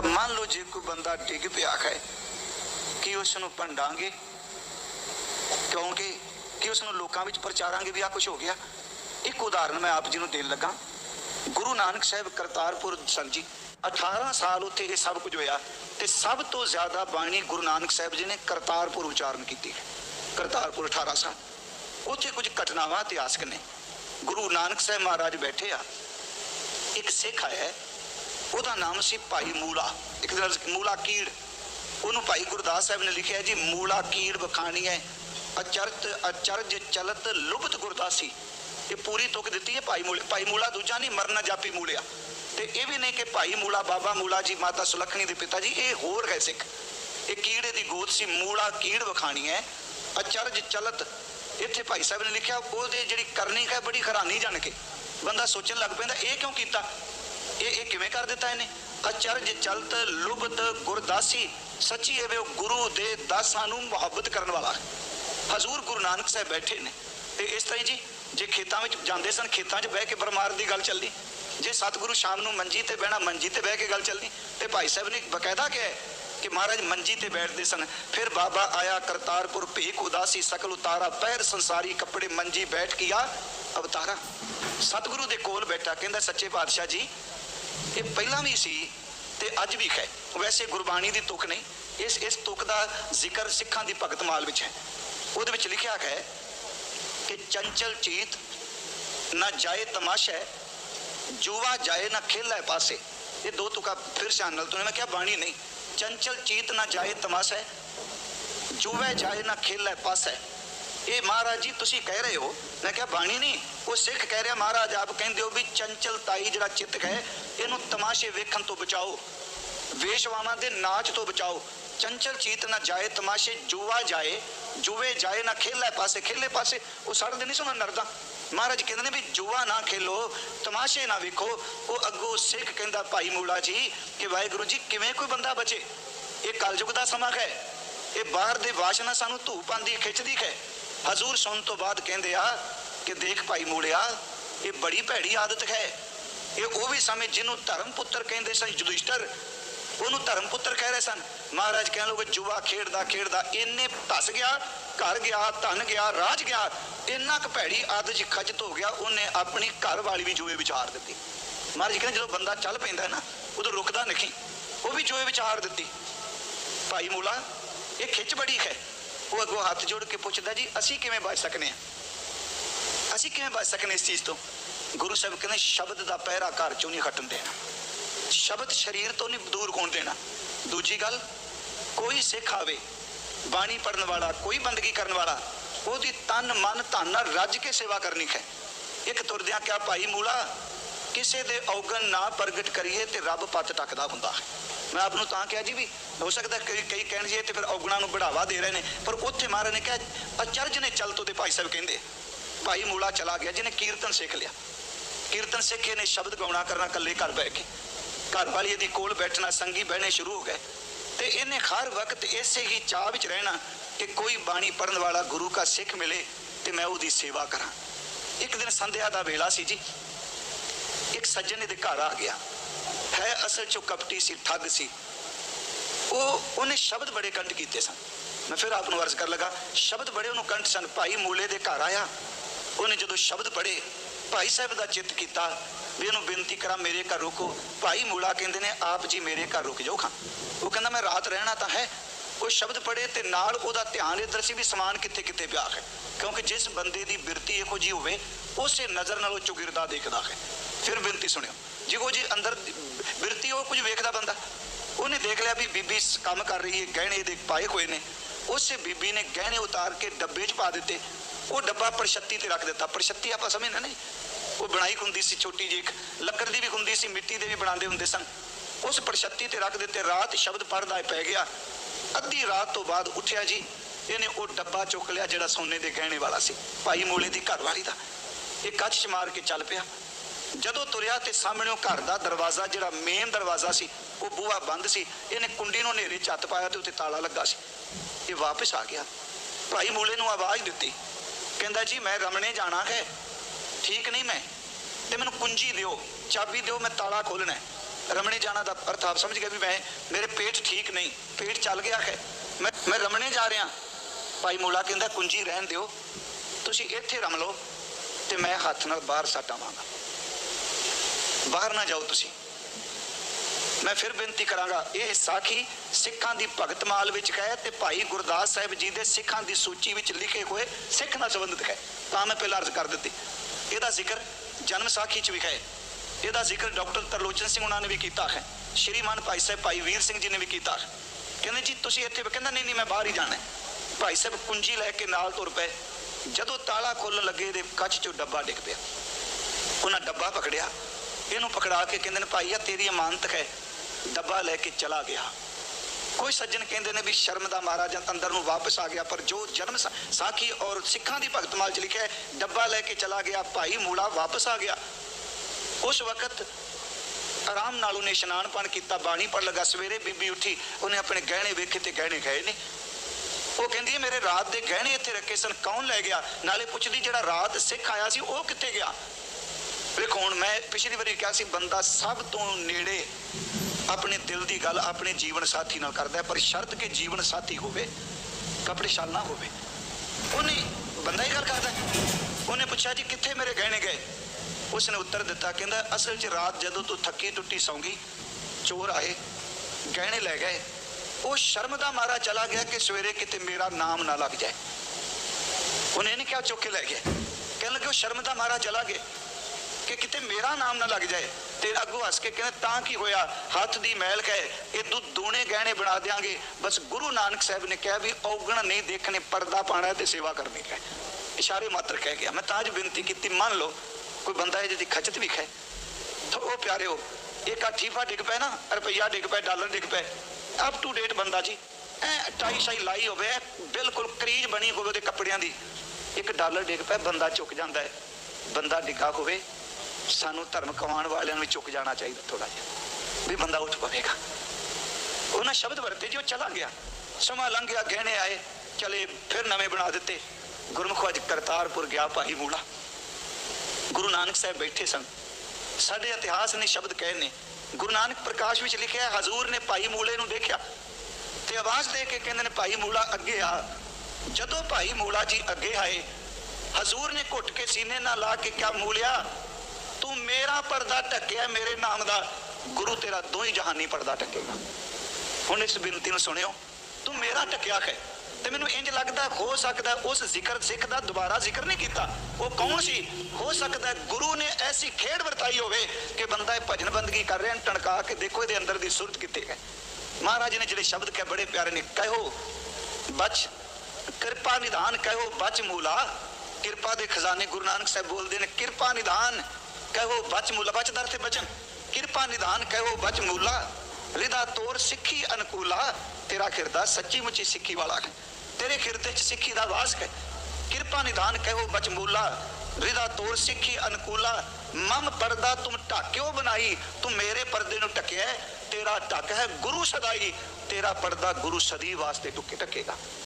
ਮੰਨ ਲਓ ਜੇ ਕੋਈ ਬੰਦਾ ਡਿੱਗ ਪਿਆ ਹੈ ਕਿ ਉਸ ਨੂੰ ਭੰਡਾਂਗੇ? ਕਿਉਂਕਿ ਕਿ ਉਸ ਨੂੰ ਲੋਕਾਂ ਵਿੱਚ ਪ੍ਰਚਾਰਾਂਗੇ ਵੀ ਆ ਕੁਝ ਹੋ ਗਿਆ? ਇੱਕ ਉਦਾਹਰਨ ਮੈਂ ਆਪ ਜੀ ਨੂੰ ਦੇਣ ਲੱਗਾ। ਗੁਰੂ ਨਾਨਕ ਸਾਹਿਬ ਕਰਤਾਰਪੁਰ ਸਨ ਜੀ। 18 ਸਾਲ ਉੱਥੇ ਇਹ ਸਭ ਕੁਝ ਹੋਇਆ ਤੇ ਸਭ ਤੋਂ ਜ਼ਿਆਦਾ ਬਾਣੀ ਗੁਰੂ ਨਾਨਕ ਸਾਹਿਬ ਜੀ ਨੇ ਕਰਤਾਰਪੁਰ ਉਚਾਰਨ ਕੀਤੀ। ਕਰਤਾਰਪੁਰ 18 ਸਾਲ। ਉੱਥੇ ਕੁਝ ਘਟਨਾਵਾਂ ਇਤਿਹਾਸਕ ਨੇ। ਗੁਰੂ ਨਾਨਕ ਸਾਹਿਬ ਮਹਾਰਾਜ ਬੈਠੇ ਆ। ਇੱਕ ਸਿੱਖ ਆਇਆ ਉਹਦਾ ਨਾਮ ਸੀ ਭਾਈ ਮੂਲਾ। ਇੱਕ ਦਿਨ ਮੂਲਾ ਕੀੜ। ਉਹਨੂੰ ਭਾਈ ਗੁਰਦਾਸ ਸਾਹਿਬ ਨੇ ਲਿਖਿਆ ਜੀ, ਮੂਲਾ ਕੀੜ ਬਖਾਣੀ ਹੈ। ਅਚਰਤ, ਅਚਰਜ ਚਲਤ ਲੁਭਤ ਗੁਰਦਾਸੀ। ਇਹ ਪੂਰੀ ਤੁਕ ਦਿੱਤੀ ਹੈ ਭਾਈ ਮੂਲੇ, ਭਾਈ ਮੂਲਾ ਦੂਜਾ ਨਹੀਂ, ਮਰਨਾ ਜਾਪੀ ਮੂਲਿਆ। ਤੇ ਇਹ ਵੀ ਨਹੀਂ ਕਿ ਭਾਈ ਮੂਲਾ, ਬਾਬਾ ਮੂਲਾ ਜੀ, ਮਾਤਾ ਸੁਲੱਖਣੀ ਦੇ ਪਿਤਾ ਜੀ, ਇਹ ਹੋਰ ਹੈ ਸਿੱਖ। ਇਹ ਕੀੜੇ ਦੀ ਗੋਦ ਸੀ, ਮੂਲਾ ਕੀੜ ਵਖਾਣੀ ਹੈ। ਅਚਰਜ ਚਲਤ, ਇੱਥੇ ਭਾਈ ਸਾਹਿਬ ਨੇ ਲਿਖਿਆ, ਉਹਦੇ ਜਿਹੜੀ ਕਰਨੀ ਹੈ ਬੜੀ ਹੈਰਾਨੀ ਜਾਣ ਕੇ। ਬੰਦਾ ਸੋਚਣ ਲੱਗ ਪੈਂਦਾ, ਇਹ ਕਿਉਂ ਕੀਤਾ? ਇਹ ਇਹ ਕਿਵੇਂ ਕਰ ਦਿੱਤਾ ਇਹਨੇ? ਅਚਰਜ ਚਲਤ ਲੁਬਤ ਗੁਰਦਾਸੀ, ਸੱਚੀ ਇਹ ਉਹ ਗੁਰੂ ਦੇ ਦਾਸਾਂ ਨੂੰ ਮੁਹੱਬਤ ਕਰਨ ਵਾਲਾ। ਹੈ ਹਜ਼ੂਰ ਗੁਰੂ ਨਾਨਕ ਸਾਹਿਬ ਬੈਠੇ ਨੇ। ਤੇ ਇਸ ਤਰ੍ਹਾਂ ਜੀ, ਜੇ ਖੇਤਾਂ ਵਿੱਚ ਜਾਂਦੇ ਸਨ, ਖੇਤਾਂ 'ਚ ਬਹਿ ਕੇ ਬਰਮਾਰ ਦੀ ਗੱਲ ਚੱਲਦੀ। ਜੇ ਸਤਿਗੁਰੂ ਸ਼ਾਮ ਨੂੰ ਮੰਜੀ ਤੇ ਬਹਿਣਾ, ਮੰਜੀ ਤੇ ਬਹਿ ਕੇ ਗੱਲ ਚੱਲਦੀ। ਤੇ ਭਾਈ ਸਾਹਿਬ ਨੇ ਬਕਾਇਦਾ ਕਿਹਾ ਕਿ ਮਹਾਰਾਜ ਮੰਜੀ ਤੇ ਬੈਠਦੇ ਸਨ। ਫਿਰ ਬਾਬਾ ਆਇਆ ਕਰਤਾਰਪੁਰ, ਭੇਖ ਉਦਾਸੀ, ਸਕਲ ਉਤਾਰਾ ਪਹਿਰ ਸੰਸਾਰੀ ਕੱਪੜੇ, ਮੰਜੀ ਬੈਠ ਕੀਆ ਅਵਤਾਰਾ। ਸਤਿਗੁਰੂ ਦੇ ਕੋਲ ਬੈਠਾ, ਕਹਿੰਦਾ, ਸੱਚੇ ਪਾਤਸ਼ਾਹ ਜੀ ਇਹ ਪਹਿਲਾਂ ਵੀ ਸੀ ਤੇ ਅੱਜ ਵੀ ਹੈ। ਵੈਸੇ ਗੁਰਬਾਣੀ ਦੀ ਤੁਕ ਨਹੀਂ, ਇਸ ਇਸ ਤੁਕ ਦਾ ਜ਼ਿਕਰ ਸਿੱਖਾਂ ਦੀ ਭਗਤ ਮਾਲ ਵਿੱਚ ਹੈ। ਉਹਦੇ ਵਿੱਚ ਲਿਖਿਆ ਹੈ ਕਿ ਚੰਚਲ ਚੀਤ ਨਾ ਜਾਏ ਤਮਾਸ਼ਾ ਜੁਵਾ ਜਾਏ ਨਾ ਖੇਲਾ ਪਾਸੇ। ਇਹ ਦੋ ਤੁਕਾ ਫਿਰ ਸਿਆਣ ਨਾਲ ਤੂੰ ਮੈਂ ਕਿਹਾ ਬਾਣੀ ਨਹੀਂ। ਚੰਚਲ ਚੀਤ ਨਾ ਜਾਏ ਤਮਾਸ਼ਾ ਜੁਵੇ ਜਾਏ ਨਾ ਖੇਲਾ ਪਾਸੇ। ਇਹ ਮਹਾਰਾਜ ਜੀ, ਤੁਸੀਂ ਕਹਿ ਰਹੇ ਹੋ। ਮੈਂ ਕਿਹਾ, ਬਾਣੀ ਨਹੀਂ। ਉਹ ਸਿੱਖ ਕਹਿ ਰਿਹਾ, ਮਹਾਰਾਜ ਆਪ ਕਹਿੰਦੇ ਹੋ ਵੀ ਚੰਚਲਤਾਈ ਜਿਹੜਾ ਚਿੱਤ ਹੈ, ਇਹਨੂੰ ਤਮਾਸ਼ੇ ਵੇਖਣ ਤੋਂ ਬਚਾਓ। ਵੇਸ਼ਵਾਵਾਂ ਦੇ ਨਾਚ ਤੋਂ ਬਚਾਓ। ਚੰਚਲ ਚੀਤ ਨਾ ਜਾਏ, ਤਮਾਸ਼ੇ ਜੂਆ ਜਾਏ ਜੂਵੇ ਜਾਏ ਨਾ ਖੇਲੇ ਪਾਸੇ ਖੇਲੇ ਪਾਸੇ, ਉਹ ਸੜਦੇ ਨਹੀਂ ਸੁਣਨ ਨਰਦਾ। ਮਹਾਰਾਜ ਕਹਿੰਦੇ ਨੇ ਵੀ ਜੂਆ ਨਾ ਖੇਲੋ, ਤਮਾਸ਼ੇ ਨਾ ਵੇਖੋ। ਉਹ ਅੱਗੋਂ ਸਿੱਖ ਕਹਿੰਦਾ, ਭਾਈ ਮੂਲਾ ਜੀ, ਕਿ ਵਾਹਿਗੁਰੂ ਜੀ, ਕਿਵੇਂ ਕੋਈ ਬੰਦਾ ਬਚੇ? ਇਹ ਕਲਯੁਗ ਦਾ ਸਮਾਂ ਹੈ। ਇਹ ਬਾਹਰ ਦੇ ਵਾਸ਼ਨਾ ਸਾਨੂੰ ਧੂਪ ਆਂਦੀ ਖਿੱਚਦੀ ਹੈ। ਹਜ਼ੂਰ ਸੁਣ ਤੋਂ ਬਾਅਦ ਕਹਿੰਦੇ ਆ ਕਿ ਦੇਖ ਭਾਈ ਮੂਲਿਆ ਇਹ ਬੜੀ ਭੈੜੀ ਆਦਤ ਹੈ। ਇਹ ਉਹ ਵੀ ਸਮੇਂ ਜਿਹਨੂੰ ਧਰਮ ਪੁੱਤਰ ਕਹਿੰਦੇ ਸਨ, ਯੁਧਿਸ਼ਟਰ, ਉਹਨੂੰ ਧਰਮ ਪੁੱਤਰ ਕਹਿ ਰਹੇ ਸਨ, ਮਹਾਰਾਜ ਕਹਿਣ ਲੋਗੇ, ਜੁਆ ਖੇਡਦਾ ਖੇਡਦਾ, ਇੰਨੇ ਧਸ ਗਿਆ, ਘਰ ਗਿਆ, ਧਨ ਗਿਆ, ਰਾਜ ਗਿਆ, ਇੰਨਾ ਕੁ ਭੈੜੀ ਆਦਤ ਚ ਖਚਤ ਹੋ ਗਿਆ, ਉਹਨੇ ਆਪਣੀ ਘਰ ਵਾਲੀ ਵੀ ਜੂਏ ਵਿਚਾਰ ਦਿੱਤੀ। ਮਹਾਰਾਜ ਕਹਿੰਦੇ, ਜਦੋਂ ਬੰਦਾ ਚੱਲ ਪੈਂਦਾ ਨਾ, ਉਦੋਂ ਰੁਕਦਾ ਨਹੀਂ। ਉਹ ਵੀ ਜੂਏ ਵਿਚਾਰ ਦਿੱਤੀ। ਭਾਈ ਮੂਲਾ, ਇਹ ਖਿੱਚ ਬੜੀ ਹੈ। ਉਹ ਅੱਗੋਂ ਹੱਥ ਜੋੜ ਕੇ ਪੁੱਛਦਾ, ਜੀ, ਅਸੀਂ ਕਿਵੇਂ ਬਚ ਸਕਨੇ ਆ? ਅਸੀਂ ਕਿਵੇਂ ਬਚ ਸਕਨੇ ਇਸ ਚੀਜ਼ ਤੋਂ? ਗੁਰੂ ਸਾਹਿਬ ਕਹਿੰਦੇ, ਸ਼ਬਦ ਦਾ ਪਹਿਰਾ ਘਰ ਚੋਂ ਨਹੀਂ ਖਟਣ ਦੇਣਾ। ਸ਼ਬਦ ਸਰੀਰ ਤੋਂ ਨਹੀਂ ਦੂਰ ਹੋਣ ਦੇਣਾ। ਦੂਜੀ ਗੱਲ, ਕੋਈ ਸਿੱਖ ਆਵੇ, ਬਾਣੀ ਪੜਨ ਵਾਲਾ, ਕੋਈ ਬੰਦਗੀ ਕਰਨ ਵਾਲਾ, ਉਹਦੀ ਤਨ, ਮਨ, ਧਨ ਨਾਲ ਰੱਜ ਕੇ ਸੇਵਾ ਕਰਨੀ ਹੈ। ਇੱਕ ਤੁਰਦਿਆਂ ਕਿਹਾ ਭਾਈ ਮੂਲਾ, ਕਿਸੇ ਦੇ ਔਗਣ ਨਾ ਪ੍ਰਗਟ ਕਰੀਏ ਤੇ ਰੱਬ ਪੱਤ ਟੱਕਦਾ ਹੁੰਦਾ ਹੈ। ਮੈਂ ਆਪ ਨੂੰ ਤਾਂ ਕਿਹਾ ਜੀ ਵੀ ਹੋ ਸਕਦਾ ਕਈ ਕਈ ਕਹਿਣ ਜੀ ਤੇ ਫਿਰ ਔਗਣਾ ਨੂੰ ਬੜਾਵਾ ਦੇ ਰਹੇ ਨੇ, ਪਰ ਉੱਥੇ ਮਹਾਰਾਜ ਨੇ ਕਿਹਾ ਅਚਰਜ ਨੇ ਚੱਲ ਤੋਂ ਤੇ ਭਾਈ ਸਾਹਿਬ ਕਹਿੰਦੇ, ਭਾਈ ਮੂਲਾ ਚਲਾ ਗਿਆ, ਜਿਹਨੇ ਕੀਰਤਨ ਸਿੱਖ ਲਿਆ। ਕੀਰਤਨ ਸਿੱਖ ਕੇ ਨੇ, ਸ਼ਬਦ ਗਾਉਣਾ ਕਰਨਾ, ਇਕੱਲੇ ਘਰ ਬਹਿ ਕੇ। ਘਰ ਵਾਲੀ ਇਹਦੀ ਕੋਲ ਬੈਠਣਾ, ਸੰਗੀ ਬਹਿਣੇ ਸ਼ੁਰੂ ਹੋ ਗਏ। ਤੇ ਇਹਨੇ ਹਰ ਵਕਤ ਇਸੇ ਹੀ ਚਾਹ ਵਿੱਚ ਰਹਿਣਾ ਕਿ ਕੋਈ ਬਾਣੀ ਪੜਨ ਵਾਲਾ ਗੁਰੂ ਦਾ ਸਿੱਖ ਮਿਲੇ ਤੇ ਮੈਂ ਉਹਦੀ ਸੇਵਾ ਕਰਾਂ। ਇੱਕ ਦਿਨ ਸੰਧਿਆ ਦਾ ਵੇਲਾ ਸੀ ਜੀ। ਇੱਕ ਸੱਜਣ ਇਹਦੇ ਘਰ ਆ ਗਿਆ। ਅਸਲ ਚੋਂ ਕਪਟੀ ਸੀ, ਠੱਗ ਸੀ। ਉਹ, ਉਹਨੇ ਸ਼ਬਦ ਬੜੇ ਕੰਠ ਕੀਤੇ ਸਨ। ਮੈਂ ਫਿਰ ਆਪ ਨੂੰ ਅਰਜ਼ ਕਰ ਲਗਾ, ਸ਼ਬਦ ਬੜੇ ਉਹਨੂੰ ਕੰਠ ਸਨ। ਭਾਈ ਮੂਲੇ ਦੇ ਘਰ ਆਇਆ। ਉਹਨੇ ਜਦੋਂ ਸ਼ਬਦ ਪੜੇ ਭਾਈ ਸਾਹਿਬ ਦਾ ਚਿੱਤ ਕੀਤਾ, ਵੀ ਇਹਨੂੰ ਬੇਨਤੀ ਕਰਾਂ, ਮੇਰੇ ਘਰ ਰੁਕੋ। ਭਾਈ ਮੂਲਾ ਕਹਿੰਦੇ ਨੇ, ਆਪ ਜੀ ਮੇਰੇ ਘਰ ਰੁਕ ਜਾਓ ਖਾਂ। ਉਹ ਕਹਿੰਦਾ, ਮੈਂ ਰਾਤ ਰਹਿਣਾ ਤਾਂ ਹੈ। ਉਹ ਸ਼ਬਦ ਪੜੇ ਤੇ ਨਾਲ ਉਹਦਾ ਧਿਆਨ ਇਧਰ ਸੀ ਵੀ ਸਮਾਨ ਕਿੱਥੇ ਕਿੱਥੇ ਪਿਆ ਹੈ। ਕਿਉਂਕਿ ਜਿਸ ਬੰਦੇ ਦੀ ਬਿਰਤੀ ਇਹੋ ਜੀ ਹੋਵੇ, ਉਸੇ ਨਜ਼ਰ ਨਾਲ ਉਹ ਚੁਗਿਰਦਾ ਦੇਖਦਾ ਹੈ। ਫਿਰ ਬੇਨਤੀ ਸੁਣਿਓ। ਜਿਹੋ ਜੀ ਅੰਦਰ ਬਿਰਤੀ ਉਹ ਕੁਝ ਵੇਖਦਾ ਬੰਦਾ, ਉਹਨੇ ਦੇਖ ਲਿਆ ਵੀ ਬੀਬੀ ਕੰਮ ਕਰ ਰਹੀ ਹੈ, ਗਹਿਣੇ ਦੇ ਪਾਏ ਹੋਏ ਨੇ। ਉਸੇ ਬੀਬੀ ਨੇ ਗਹਿਣੇ ਉਤਾਰ ਕੇ ਡੱਬੇ 'ਚ ਪਾ ਦਿੱਤੇ। ਉਹ ਡੱਬਾ ਪ੍ਰਸ਼ੱਤੀ ਤੇ ਰੱਖ ਦਿੱਤਾ। ਪ੍ਰਸ਼ੱਤੀ ਆਪਾਂ ਸਮਝਦੇ ਨਹੀਂ ਉਹ ਬਣਾਈ ਹੁੰਦੀ ਸੀ ਛੋਟੀ ਜਿਹੀ ਇੱਕ, ਲੱਕੜ ਦੀ ਵੀ ਹੁੰਦੀ ਸੀ, ਮਿੱਟੀ ਦੇ ਵੀ ਬਣਾਉਂਦੇ ਹੁੰਦੇ ਸਨ। ਉਸ ਪ੍ਰਸ਼ੱਤੀ ਤੇ ਰੱਖ ਦਿੱਤੇ। ਰਾਤ ਸ਼ਬਦ ਪੜਦਾ ਪੈ ਗਿਆ। ਅੱਧੀ ਰਾਤ ਤੋਂ ਬਾਅਦ ਉੱਠਿਆ ਜੀ। ਇਹਨੇ ਉਹ ਡੱਬਾ ਚੁੱਕ ਲਿਆ ਜਿਹੜਾ ਸੋਨੇ ਦੇ ਗਹਿਣੇ ਵਾਲਾ ਸੀ, ਭਾਈ ਮੋਲੇ ਦੀ ਘਰਵਾਲੀ ਦਾ। ਇਹ ਕੱਚ 'ਚ ਮਾਰ ਕੇ ਚੱਲ ਪਿਆ। ਜਦੋਂ ਤੁਰਿਆ ਤੇ ਸਾਹਮਣੇ ਉਹ ਘਰ ਦਾ ਦਰਵਾਜ਼ਾ, ਜਿਹੜਾ ਮੇਨ ਦਰਵਾਜ਼ਾ ਸੀ, ਉਹ ਬੂਹਾ ਬੰਦ ਸੀ। ਇਹਨੇ ਕੁੰਡੀ ਨੂੰ ਹਨੇਰੇ ਚੱਤ ਪਾਇਆ ਤੇ ਉੱਤੇ ਤਾਲਾ ਲੱਗਾ ਸੀ। ਇਹ ਵਾਪਸ ਆ ਗਿਆ। ਭਾਈ ਮੂਲੇ ਨੂੰ ਆਵਾਜ਼ ਦਿੱਤੀ। ਕਹਿੰਦਾ, ਜੀ, ਮੈਂ ਰਮਣੇ ਜਾਣਾ ਹੈ। ਠੀਕ ਨਹੀਂ ਮੈਂ। ਤੇ ਮੈਨੂੰ ਕੁੰਜੀ ਦਿਓ, ਚਾਬੀ ਦਿਓ, ਮੈਂ ਤਾਲਾ ਖੋਲਣਾ ਰਮਣੇ ਜਾਣਾ ਦਾ ਅਰਥ ਆਪ ਸਮਝ ਗਏ ਵੀ ਮੈਂ, ਮੇਰੇ ਪੇਟ ਠੀਕ ਨਹੀਂ। ਪੇਟ ਚੱਲ ਗਿਆ ਹੈ। ਮੈਂ ਮੈਂ ਰਮਣੇ ਜਾ ਰਿਹਾ। ਭਾਈ ਮੂਲਾ ਕਹਿੰਦਾ, ਕੁੰਜੀ ਰਹਿਣ ਦਿਓ। ਤੁਸੀਂ ਇੱਥੇ ਰਮ ਲਓ ਤੇ ਮੈਂ ਹੱਥ ਨਾਲ ਬਾਹਰ ਸਟਾਵਾਂਗਾ ਬਾਹਰ ਨਾ ਜਾਓ ਤੁਸੀਂ। ਮੈਂ ਫਿਰ ਬੇਨਤੀ ਕਰਾਂਗਾ, ਇਹ ਸਾਖੀ ਸਿੱਖਾਂ ਦੀ ਭਗਤ ਮਾਲ ਵਿੱਚ ਹੈ ਤੇ ਭਾਈ ਗੁਰਦਾਸ ਸਾਹਿਬ ਜੀ ਦੇ ਸਿੱਖਾਂ ਦੀ ਸੂਚੀ ਵਿੱਚ ਲਿਖੇ ਹੋਏ ਸਿੱਖ ਨਾਲ ਸੰਬੰਧਿਤ ਹੈ ਤਾਂ ਮੈਂ ਪਹਿਲਾਂ ਅਰਜ਼ ਕਰ ਦਿੱਤੀ। ਇਹਦਾ ਜ਼ਿਕਰ ਜਨਮ ਸਾਖੀ 'ਚ ਵੀ ਹੈ ਇਹਦਾ ਜ਼ਿਕਰ ਡਾਕਟਰ ਤਰਲੋਚਨ ਸਿੰਘ ਉਹਨਾਂ ਨੇ ਵੀ ਕੀਤਾ ਹੈ। ਸ਼੍ਰੀਮਾਨ ਭਾਈ ਸਾਹਿਬ ਭਾਈ ਵੀਰ ਸਿੰਘ ਜੀ ਨੇ ਵੀ ਕੀਤਾ ਹੈ। ਕਹਿੰਦੇ ਜੀ, ਤੁਸੀਂ ਇੱਥੇ ਕਹਿੰਦਾ, ਨਹੀਂ ਨਹੀਂ, ਮੈਂ ਬਾਹਰ ਹੀ ਜਾਣਾ ਭਾਈ ਸਾਹਿਬ ਕੁੰਜੀ ਲੈ ਕੇ ਨਾਲ ਤੁਰ ਪਏ। ਜਦੋਂ ਤਾਲਾ ਖੁੱਲਣ ਲੱਗੇ ਦੇ ਕੱਚ 'ਚੋਂ ਡੱਬਾ ਡਿੱਗ ਪਿਆ। ਉਹਨਾਂ ਡੱਬਾ ਪਕੜਿਆ। ਇਹਨੂੰ ਪਕੜਾ ਕੇ ਕਹਿੰਦੇ ਨੇ, ਭਾਈ ਆ ਤੇਰੀ ਅਮਾਨਤ ਹੈ। ਡੱਬਾ ਲੈ ਕੇ ਚਲਾ ਗਿਆ। ਕੋਈ ਸੱਜਣ ਕਹਿੰਦੇ ਨੇ ਵੀ ਸ਼ਰਮ ਦਾ ਮਾਰਾ ਜਾਂ ਅੰਦਰ ਨੂੰ ਵਾਪਸ ਆ ਗਿਆ, ਪਰ ਜੋ ਜਨਮ ਸਾਖੀ ਔਰ ਸਿੱਖਾਂ ਦੀ ਭਗਤਮਾਲ ਚ ਲਿਖਿਆ ਡੱਬਾ ਲੈ ਕੇ ਚਲਾ ਗਿਆ, ਭਾਈ, ਮੂਲਾ ਵਾਪਸ ਆ ਗਿਆ। ਉਸ ਵਕਤ ਆਰਾਮ ਨਾਲ ਉਹਨੇ ਇਸ਼ਨਾਨ ਪਾਣ ਕੀਤਾ, ਬਾਣੀ ਪੜ ਲਗਾ, ਸਵੇਰੇ ਬੀਬੀ ਉੱਠੀ, ਉਹਨੇ ਆਪਣੇ ਗਹਿਣੇ ਵੇਖੇ ਤੇ ਗਹਿਣੇ ਗਏ ਨੇ। ਉਹ ਕਹਿੰਦੀ ਹੈ, ਮੇਰੇ ਰਾਤ ਦੇ ਗਹਿਣੇ ਇੱਥੇ ਰੱਖੇ ਸਨ, ਕੌਣ ਲੈ ਗਿਆ? ਨਾਲੇ ਪੁੱਛਦੀ ਜਿਹੜਾ ਰਾਤ ਸਿੱਖ ਆਇਆ ਸੀ, ਉਹ ਕਿੱਥੇ ਗਿਆ? ਵੇਖੋ ਹੁਣ ਮੈਂ ਪਿਛਲੀ ਵਾਰੀ ਕਿਹਾ ਸੀ, ਬੰਦਾ ਸਭ ਤੋਂ ਨੇੜੇ ਆਪਣੇ ਦਿਲ ਦੀ ਗੱਲ, ਆਪਣੇ ਜੀਵਨ ਸਾਥੀ ਨਾਲ ਕਰਦਾ ਪਰ ਸ਼ਰਤ ਕਿ ਜੀਵਨ ਸਾਥੀ ਹੋਵੇ, ਕਪੜੇ ਛਾਲ ਨਾ ਹੋਵੇ। ਉਹਨੇ ਬੰਦਾ ਹੀ ਗੱਲ ਕਰਦਾ ਉਹਨੇ ਪੁੱਛਿਆ ਜੀ, ਕਿੱਥੇ ਮੇਰੇ ਗਹਿਣੇ ਗਏ? ਉਸਨੇ ਉੱਤਰ ਦਿੱਤਾ, ਕਹਿੰਦਾ, ਅਸਲ 'ਚ ਰਾਤ ਜਦੋਂ ਤੂੰ ਥੱਕੀ ਟੁੱਟੀ ਸੌਂਗੀ, ਚੋਰ ਆਏ, ਗਹਿਣੇ ਲੈ ਗਏ। ਉਹ ਸ਼ਰਮ ਦਾ ਮਾਰਾ ਚਲਾ ਗਿਆ ਕਿ ਸਵੇਰੇ ਕਿਤੇ ਮੇਰਾ ਨਾਮ ਨਾ ਲੱਗ ਜਾਏ। ਉਹਨੇ ਇਹ ਨਹੀਂ ਕਿਹਾ, ਚੁੱਕ ਕੇ ਲੈ ਗਿਆ। ਕਹਿਣ ਲੱਗੇ, ਉਹ ਸ਼ਰਮ ਦਾ ਮਾਰਾ ਚਲਾ ਗਿਆ। ਕਿ ਕਿਤੇ ਮੇਰਾ ਨਾਮ ਨਾ ਲੱਗ ਜਾਏ। ਤੇ ਅੱਗੋਂ ਹੱਸ ਕੇ ਕਹਿੰਦੇ, ਤਾਂ ਕੀ ਹੋਇਆ? ਹੱਥ ਦੀ ਮਹਿਲ ਕਹੇ, ਇਹ ਤੂੰ ਦੂਣੇ ਗਹਿਣੇ ਬਣਾ ਦੇਾਂਗੇ ਬਸ ਗੁਰੂ ਨਾਨਕ ਸਾਹਿਬ ਨੇ ਕਿਹਾ ਵੀ ਔਗਣ ਨਹੀਂ ਦੇਖਣੇ, ਪਰਦਾ ਪਾਣਾ ਤੇ ਸੇਵਾ ਕਰਨੀ ਹੈ ਇਸ਼ਾਰੇ ਮਾਤਰ ਕਹਿ ਗਿਆ। ਮੈਂ ਤਾਂ ਅੱਜ ਬੇਨਤੀ ਕੀਤੀ, ਮੰਨ ਲਓ, ਕੋਈ ਬੰਦਾ ਇਹ ਜਿਹਦੀ ਖਚਤ ਵੀ ਖਾਏ ਤਾਂ ਉਹ ਪਿਆਰਿਓ, ਇੱਕ ਆ ਠੀਫਾ ਡਿੱਗ ਪਏ ਨਾ, ਰੁਪਈਆ ਡਿੱਗ ਪਏ ਡਾਲਰ ਡਿੱਗ ਪਏ ਅਪ ਟੂ ਡੇਟ ਬੰਦਾ ਜੀ। ਐ ਟਾਈ ਸ਼ਾਈ ਲਾਈ ਹੋਵੇ, ਬਿਲਕੁਲ ਕਰੀਜ ਬਣੀ ਹੋਵੇ ਉਹਦੇ ਕੱਪੜਿਆਂ ਦੀ। ਇੱਕ ਡਾਲਰ ਡਿੱਗ ਪਏ ਬੰਦਾ ਝੁਕ ਜਾਂਦਾ ਹੈ। ਬੰਦਾ ਡਿੱਗਾ ਹੋਵੇ ਸਾਨੂੰ ਧਰਮ ਕਮਾਉਣ ਵਾਲਿਆਂ ਨੂੰ ਚੁੱਕ ਜਾਣਾ ਚਾਹੀਦਾ ਥੋੜਾ ਜਿਹਾ, ਵੀ ਬੰਦਾ ਉੱਠ ਪਵੇਗਾ। ਉਹਨਾਂ ਸ਼ਬਦ ਵਰਤੇ ਜੀ, ਉਹ ਚਲਾ ਗਿਆ। ਸਮਾਂ ਲੰਘ ਗਿਆ ਗਹਿਣੇ ਆਏ, ਚਲੇ, ਫਿਰ ਨਵੇਂ ਬਣਾ ਦਿੱਤੇ। ਗੁਰਮੁਖ ਅੱਜ ਕਰਤਾਰਪੁਰ ਗਿਆ ਭਾਈ ਮੂਲਾ। ਗੁਰੂ ਨਾਨਕ ਸਾਹਿਬ ਬੈਠੇ ਸਨ। ਸਾਡੇ ਇਤਿਹਾਸ ਨੇ ਸ਼ਬਦ ਕਹੇ ਨੇ। ਗੁਰੂ ਨਾਨਕ ਪ੍ਰਕਾਸ਼ ਵਿੱਚ ਲਿਖਿਆ ਹਜ਼ੂਰ ਨੇ ਭਾਈ ਮੂਲੇ ਨੂੰ ਦੇਖਿਆ। ਤੇ ਆਵਾਜ਼ ਦੇ ਕੇ ਕਹਿੰਦੇ ਨੇ, ਭਾਈ ਮੂਲਾ ਅੱਗੇ ਆ। ਜਦੋਂ ਭਾਈ ਮੂਲਾ ਜੀ ਅੱਗੇ ਆਏ, ਹਜ਼ੂਰ ਨੇ ਘੁੱਟ ਕੇ ਸੀਨੇ ਨਾਲ ਲਾ ਕੇ ਕਿਹਾ, ਮੂਲਿਆ ਮੇਰਾ ਪਰਦਾ ਢੱਕਿਆ, ਮੇਰੇ ਨਾਮ ਦਾ ਗੁਰੂ ਤੇਰਾ ਦੋਹੀ ਜਹਾਨੀ ਪਰਦਾ ਢੱਕੇਗਾ। ਹੁਣ ਇਸ ਬੇਨਤੀ ਨੂੰ ਸੁਣਿਓ, ਤੂੰ ਮੇਰਾ ਢੱਕਿਆ ਹੈ ਤੇ ਮੈਨੂੰ ਇੰਜ ਲੱਗਦਾ ਹੋ ਸਕਦਾ ਉਸ ਜ਼ਿਕਰ ਸਿੱਖ ਦਾ ਦੁਬਾਰਾ ਜ਼ਿਕਰ ਨਹੀਂ ਕੀਤਾ। ਉਹ ਕੌਣ ਸੀ? ਹੋ ਸਕਦਾ ਗੁਰੂ ਨੇ ਐਸੀ ਖੇਡ ਵਰਤਾਈ ਹੋਵੇ ਕਿ ਬੰਦਾ ਇਹ ਭਜਨ ਬੰਦਗੀ ਕਰ ਰਿਹਾ, ਟਣਕਾ ਕੇ ਦੇਖੋ ਇਹਦੇ ਅੰਦਰ ਦੀ ਸੁਰਤ ਕਿੱਥੇ ਹੈ। ਮਹਾਰਾਜ ਨੇ ਜਿਹੜੇ ਸ਼ਬਦ ਕਹੇ, ਬੜੇ ਪਿਆਰੇ ਨੇ, ਕਹੋ, ਬਚ, ਕਿਰਪਾ ਨਿਧਾਨ ਕਹੋ, ਬਚ ਮੂਲਾ। ਕਿਰਪਾ ਦੇ ਖਜ਼ਾਨੇ ਗੁਰੂ ਨਾਨਕ ਸਾਹਿਬ ਬੋਲਦੇ ਨੇ, ਕਿਰਪਾ ਨਿਧਾਨ ਕਹੋ ਬਚ ਮੂਲਾ, ਬਚ ਦਰ ਤੇ ਬਚਨ। ਕਿਰਪਾ ਨਿਧਾਨ ਕਹੋ ਬਚ ਮੂਲਾ। ਰਿਦਾ ਤੋਰ ਸਿੱਖੀ ਅਨਕੂਲਾ। ਤੇਰਾ ਖਿਰਦਾ ਸੱਚੀ ਮੁੱਚੀ ਸਿੱਖੀ ਵਾਲਾ ਹੈ। ਤੇਰੇ ਖਿਰਦੇ ਚ ਸਿੱਖੀ ਦਾ ਵਾਸ ਹੈ। ਕਿਰਪਾ ਨਿਧਾਨ ਕਹੋ ਬਚ ਮੂਲਾ। ਰਿਦਾ ਤੋਰ ਸਿੱਖੀ ਅਨਕੂਲਾ। ਮਮ ਪਰਦਾ ਤੁਮ ਢਾਕਿਓ ਬਣਾਈ। ਤੂੰ ਮੇਰੇ ਪਰਦੇ ਨੂੰ ਢੱਕਿਆ ਤੇਰਾ ਢੱਕ ਹੈ ਗੁਰੂ ਸਦਾਈ। ਤੇਰਾ ਪਰਦਾ ਗੁਰੂ ਸਦੀ ਵਾਸਤੇ ਟੁੱਕੇ ਢੱਕੇਗਾ।